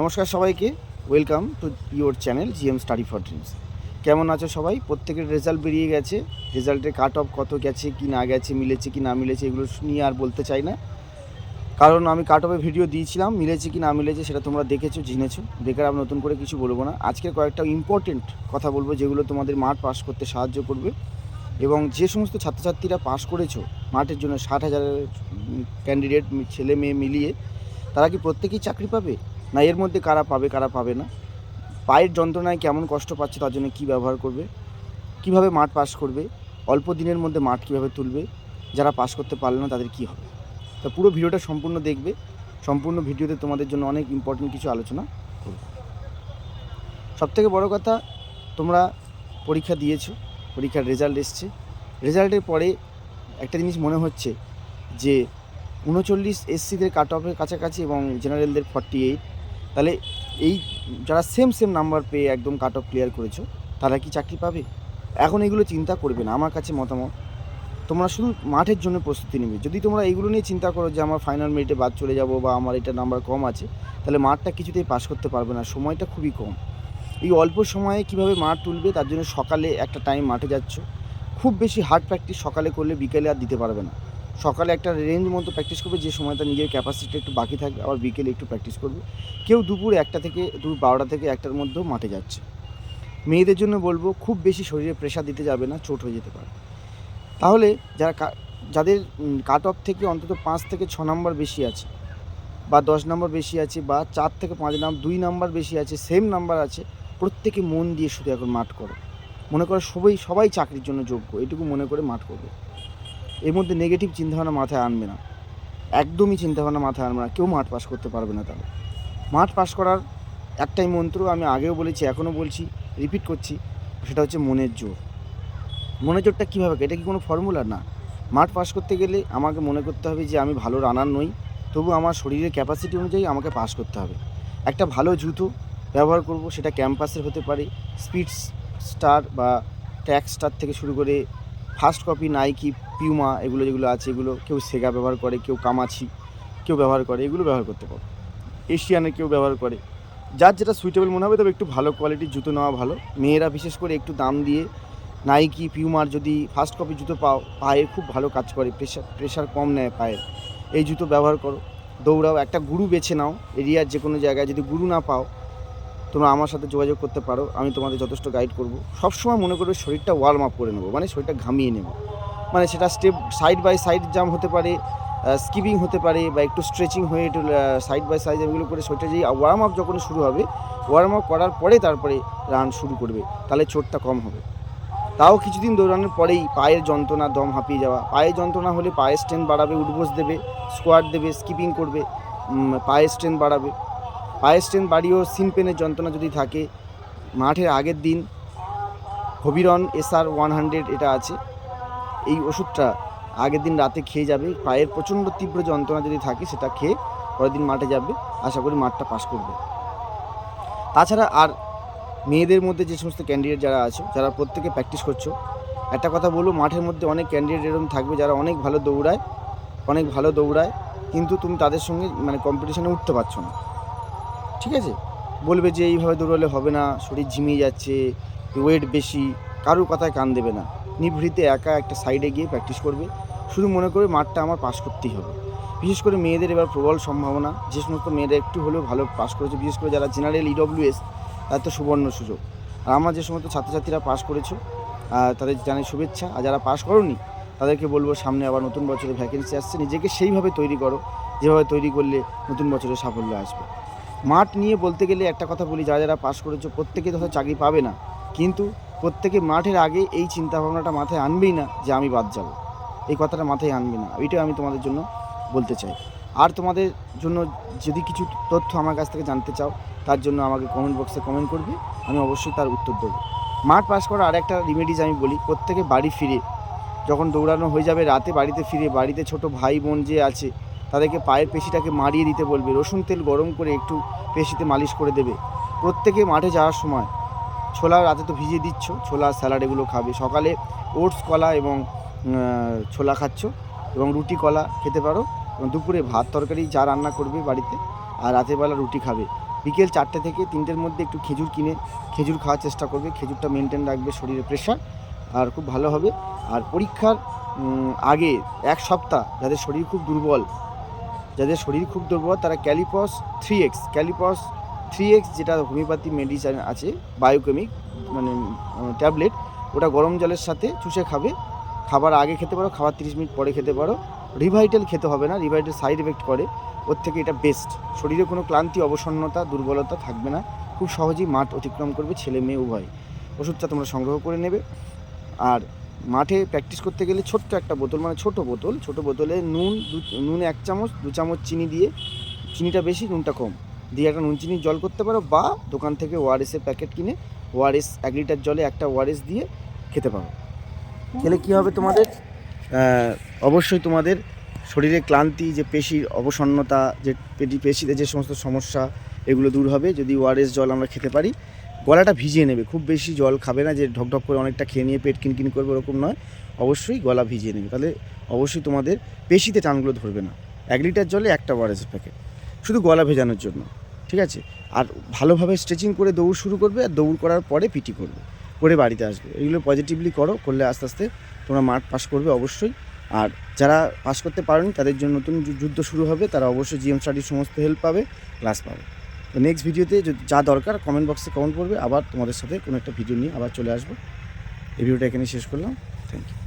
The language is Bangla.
নমস্কার সবাইকে welcome to your channel GM study for dreams কেমন আছো সবাই? প্রত্যেকের রেজাল্ট বেরিয়ে গেছে। রেজাল্টের কাট অফ কত গেছে, কি না গেছে, মিলেছে কি না মিলেছে, এগুলো নিয়ে আর বলতে চাই না। কারণ আমি কাট অফে ভিডিও দিয়েছিলাম, মিলেছে কি না মিলেছে সেটা তোমরা দেখেছ, জেনেছো। বেকার আমি নতুন করে কিছু বলব না। আজকে কয়েকটা ইম্পর্টেন্ট কথা বলব, যেগুলো তোমাদের মাঠ পাস করতে সাহায্য করবে। এবং যে সমস্ত ছাত্রছাত্রীরা পাস করেছ, মাঠের জন্য ষাট হাজারের ক্যান্ডিডেট ছেলে, মেয়ে মিলিয়ে, তারা কি প্রত্যেকেই চাকরি পাবে? না, এর মধ্যে কারা পাবে কারা পাবে না? পায়ের যন্ত্রণায় কেমন কষ্ট পাচ্ছে তার জন্য কী ব্যবহার করবে? কীভাবে মাঠ পাস করবে? অল্প দিনের মধ্যে মাঠ কীভাবে তুলবে? যারা পাস করতে পারল না, তাদের কী হবে? তা পুরো ভিডিওটা সম্পূর্ণ দেখবে। সম্পূর্ণ ভিডিওতে তোমাদের জন্য অনেক ইম্পর্টেন্ট কিছু আলোচনা করব। সবথেকে বড় কথা, তোমরা পরীক্ষা দিয়েছ, পরীক্ষার রেজাল্ট এসছে। রেজাল্টের পরে একটা জিনিস মনে হচ্ছে যে, উনচল্লিশ এসসিদের কাট অফের কাছাকাছি এবং জেনারেলদের ফর্টি এইট তাহলে এই যারা সেম সেম নাম্বার পেয়ে একদম কাট অফ ক্লিয়ার করেছ, তারা কি চাকরি পাবে? এখন এগুলো চিন্তা করবে না, আমার কাছে মতামত। তোমরা শুধু মাঠের জন্য প্রস্তুতি নেবে। যদি তোমরা এইগুলো নিয়ে চিন্তা করো যে আমার ফাইনাল মেরিটে বাদ চলে যাব বা আমার এটা নাম্বার কম আছে, তাহলে মাঠটা কিছুতেই পাস করতে পারবে না, সময়টা খুবই কম। এই অল্প সময়ে কীভাবে মাঠ তুলবে, তার জন্য সকালে একটা টাইম মাঠে যাচ্ছ। খুব বেশি হার্ড প্র্যাকটিস সকালে করলে বিকেলে আর দিতে পারবে না। সকালে একটা রেঞ্জ মতো প্র্যাকটিস করবে, যে সময়টা নিজের ক্যাপাসিটি একটু বাকি থাকবে, আবার বিকেলে একটু প্র্যাকটিস করবে। কেউ দুপুর একটা থেকে, দুপুর বারোটা থেকে একটার মধ্যেও মাঠে যাচ্ছে। মেয়েদের জন্য বলব, খুব বেশি শরীরে প্রেশার দিতে যাবে না, চোট হয়ে যেতে পারে। তাহলে যারা যাদের কাট অফ থেকে অন্তত পাঁচ থেকে ছ নম্বর বেশি আছে, বা দশ নম্বর বেশি আছে, বা চার থেকে পাঁচ নাম্বার দুই নাম্বার বেশি আছে সেম নাম্বার আছে, প্রত্যেকে মন দিয়ে শুধু এখন মাঠ করো। মনে করো সবাই সবাই চাকরির জন্য যোগ্য, এটুকু মনে করে মাঠ করবে। এর মধ্যে নেগেটিভ চিন্তাভাবনা মাথায় আনবে না। একদমই চিন্তাভাবনা মাথায় আনবে না। কেউ মাঠ পাস করতে পারবে না তাহলে। মাঠ পাস করার একটাই মন্ত্র আমি আগেও বলেছি, এখনও বলছি রিপিট করছি, সেটা হচ্ছে মনের জোর। মনের জোরটা কীভাবে এটা কি কোনো ফর্মুলা না। মাঠ পাস করতে গেলে আমাকে মনে করতে হবে যে আমি ভালো রানার নই, তবু আমার শরীরের ক্যাপাসিটি অনুযায়ী আমাকে পাস করতে হবে। একটা ভালো জুতো ব্যবহার করব, সেটা ক্যাম্পাসের হতে পারে স্পিড স্টার বা ট্যাক স্টার থেকে শুরু করে ফার্স্ট কপি নাইকি পিউমা এগুলো যেগুলো আছে, এগুলো কেউ সেগা ব্যবহার করে, কেউ কামাছি কেউ ব্যবহার করে, এগুলো ব্যবহার করতে পারো। এশিয়ানের কেউ ব্যবহার করে। যার যেটা সুইটেবল মনে হবে, তবে একটু ভালো কোয়ালিটির জুতো নেওয়া ভালো। মেয়েরা বিশেষ করে একটু দাম দিয়ে নাইকি পিউমার যদি ফার্স্ট কপি জুতো পাও পায়ে খুব ভালো কাজ করে প্রেশার প্রেশার কম নেয় পায়ের। এই জুতো ব্যবহার করো। দৌড়াও, একটা গুরু বেছে নাও। এরিয়ার যে কোনো জায়গায় যদি গুরু না পাও তোমরা আমার সাথে যোগাযোগ করতে পারো, আমি তোমাদের যথেষ্ট গাইড করব। সবসময় মনে করবে শরীরটা ওয়ার্ম আপ করে নেব মানে শরীরটা ঘামিয়ে নেব। মানে সেটা step side by side jump হতে পারে স্কিপিং হতে পারে বা একটু স্ট্রেচিং হয়ে একটু সাইড বাই সাইড এগুলো করে শরীরটা যেই ওয়ার্ম আপ যখন শুরু হবে ওয়ার্ম আপ করার পরে তারপরে রান শুরু করবে, তাহলে চোটটা কম হবে। তাও কিছুদিন দৌড়ানোর পরেই পায়ের যন্ত্রণা, দম হাঁপিয়ে যাওয়া। পায়ের যন্ত্রণা হলে পায়ের স্ট্রেন বাড়াবে, উঠবোস দেবে স্কোয়াড দেবে স্কিপিং করবে পায়ের স্ট্রেন বাড়াবে। পায়ের স্ট্রেন বাড়িয়েও সিন পেনের যন্ত্রণা যদি থাকে, মাঠের আগের দিন হবিরন এসআর ওয়ান হান্ড্রেড এটা আছে। এই ওষুধটা আগের দিন রাতে খেয়ে যাবে। পায়ের প্রচণ্ড তীব্র যন্ত্রণা যদি থাকে, সেটা খেয়ে পরের দিন মাঠে যাবে। আশা করি মাঠটা পাস করবে। তাছাড়া আর মেয়েদের মধ্যে যে সমস্ত ক্যান্ডিডেট যারা আছে, যারা প্রত্যেকে প্র্যাকটিস করছ, একটা কথা বলব, মাঠের মধ্যে অনেক ক্যান্ডিডেট এরকম থাকবে যারা অনেক ভালো দৌড়ায়, অনেক ভালো দৌড়ায়, কিন্তু তুমি তাদের সঙ্গে মানে কম্পিটিশানে উঠতে পারছ না। ঠিক আছে? বলবে যে এইভাবে দৌড়ালে হবে না, শরীর ঝিমিয়ে যাচ্ছে ওয়েট বেশি, কারোর কথায় কান দেবে না। নিভৃতে একা একটা সাইডে গিয়ে প্র্যাকটিস করবে। শুধু মনে করে মাঠটা আমার পাস করতেই হবে। বিশেষ করে মেয়েদের এবার প্রবল সম্ভাবনা। যে সমস্ত মেয়েরা একটু হলেও ভালো পাস করেছে, বিশেষ করে যারা জেনারেল ইডব্লিউএস তার তো সুবর্ণ সুযোগ। আর আমার যে সমস্ত ছাত্রছাত্রীরা পাস করেছ তাদের জানাই শুভেচ্ছা। আর যারা পাস করোনি, তাদেরকে বলব সামনে আবার নতুন বছরে ভ্যাকেন্সি আসছে। নিজেকে সেইভাবে তৈরি করো, যেভাবে তৈরি করলে নতুন বছরে সাফল্য আসবে। মাঠ নিয়ে বলতে গেলে একটা কথা বলি, যারা যারা পাশ করেছ প্রত্যেকে তো চাকরি পাবে না। কিন্তু প্রত্যেকে মাঠের আগে এই চিন্তা ভাবনাটা মাথায় আনবেই না যে আমি বাদ যাব। এই কথাটা মাথায় আনবে না। ওইটাই আমি তোমাদের জন্য বলতে চাই। আর তোমাদের জন্য যদি কিছু তথ্য আমার কাছ থেকে জানতে চাও, তার জন্য আমাকে কমেন্ট বক্সে কমেন্ট করবে। আমি অবশ্যই তার উত্তর দেবো। মাঠ পাস করার আরেকটা রিমেডিজ আমি বলি, প্রত্যেকে বাড়ি ফিরে। যখন দৌড়ানো হয়ে যাবে, রাতে বাড়িতে ফিরে, বাড়িতে ছোট ভাই বোন যে আছে তাদেরকে পায়ের পেশিটাকে মারিয়ে দিতে বলবে। রসুন তেল গরম করে একটু পেশিতে মালিশ করে দেবে। প্রত্যেকে মাঠে যাওয়ার সময় ছোলা রাতে তো ভিজিয়ে দিচ্ছ ছোলা স্যালাড এগুলো খাবে। সকালে ওটস কলা এবং ছোলা খাচ্ছ এবং রুটি কলা খেতে পারো এবং দুপুরে ভাত তরকারি যা রান্না করবে বাড়িতে আর রাতের বেলা রুটি খাবে। বিকেল চারটে থেকে তিনটের মধ্যে একটু খেজুর কিনে, খেজুর খাওয়ার চেষ্টা করবে। খেজুরটা মেনটেন রাখবে শরীরে প্রেশার আর খুব ভালো হবে। আর পরীক্ষার আগে এক সপ্তাহ যাদের শরীর খুব দুর্বল যাদের শরীর খুব দুর্বল, তারা kali phos three x, kali phos three x যেটা হোমিওপ্যাথি মেডিসিন আছে, বায়োকেমিক মানে ট্যাবলেট, ওটা গরম জলের সাথে চুষে খাবে। খাবার আগে খেতে পারো, খাবার তিরিশ মিনিট পরে খেতে পারো। রিভাইটাল খেতে হবে না, রিভাইটাল সাইড এফেক্ট করে। ওর থেকে এটা বেস্ট। শরীরে কোনো ক্লান্তি, অবসন্নতা, দুর্বলতা থাকবে না। খুব সহজেই মাঠ অতিক্রম করবে ছেলে মেয়ে উভয়। ওষুধটা তোমরা সংগ্রহ করে নেবে। আর মাঠে প্র্যাকটিস করতে গেলে ছোট্ট একটা বোতল মানে ছোট বোতল, ছোট বোতলে নুন নুন এক চামচ, দু চামচ চিনি দিয়ে, চিনিটা বেশি, নুনটা কম। দিয়ে একটা নুন চিনির জল করতে পারো বা দোকান থেকে ওআরএসের প্যাকেট কিনে ওআরএস এক লিটার জলে একটা ওআরএস দিয়ে খেতে পারো। খেলে কী হবে তোমাদের? অবশ্যই তোমাদের শরীরে ক্লান্তি, যে পেশির অবসন্নতা, যে পেটি, পেশিতে যে সমস্ত সমস্যা, এগুলো দূর হবে। যদি ওআরএস জল আমরা খেতে পারি গলাটা ভিজিয়ে নেবে। খুব বেশি জল খাবে না যে ঢকঢক করে অনেকটা খেয়ে নিয়ে পেট কিনকিন করবে ওরকম নয়। অবশ্যই গলা ভিজিয়ে নেবে। তাহলে অবশ্যই তোমাদের পেশিতে টানগুলো ধরবে না। এক লিটার জলে একটা ওআরএস প্যাকেট। শুধু গলা ভেজানোর জন্য। ঠিক আছে? আর ভালোভাবে স্ট্রেচিং করে দৌড় শুরু করবে আর দৌড় করার পরে পিটি করবে। করে বাড়িতে আসবে। এগুলো পজিটিভলি করো, করলে আস্তে আস্তে তোমরা মাঠ পাস করবে অবশ্যই। আর যারা পাস করতে পারেনি, তাদের জন্য নতুন যুদ্ধ শুরু হবে। তারা অবশ্যই জিএম স্টাডির সমস্ত হেল্প পাবে ক্লাস পাবে। তো নেক্সট ভিডিওতে যা দরকার কমেন্ট বক্সে কমেন্ট করবে, আবার তোমাদের সাথে কোনো একটা ভিডিও নিয়ে আবার চলে আসব। এই ভিডিওটা এখানে শেষ করলাম। Thank you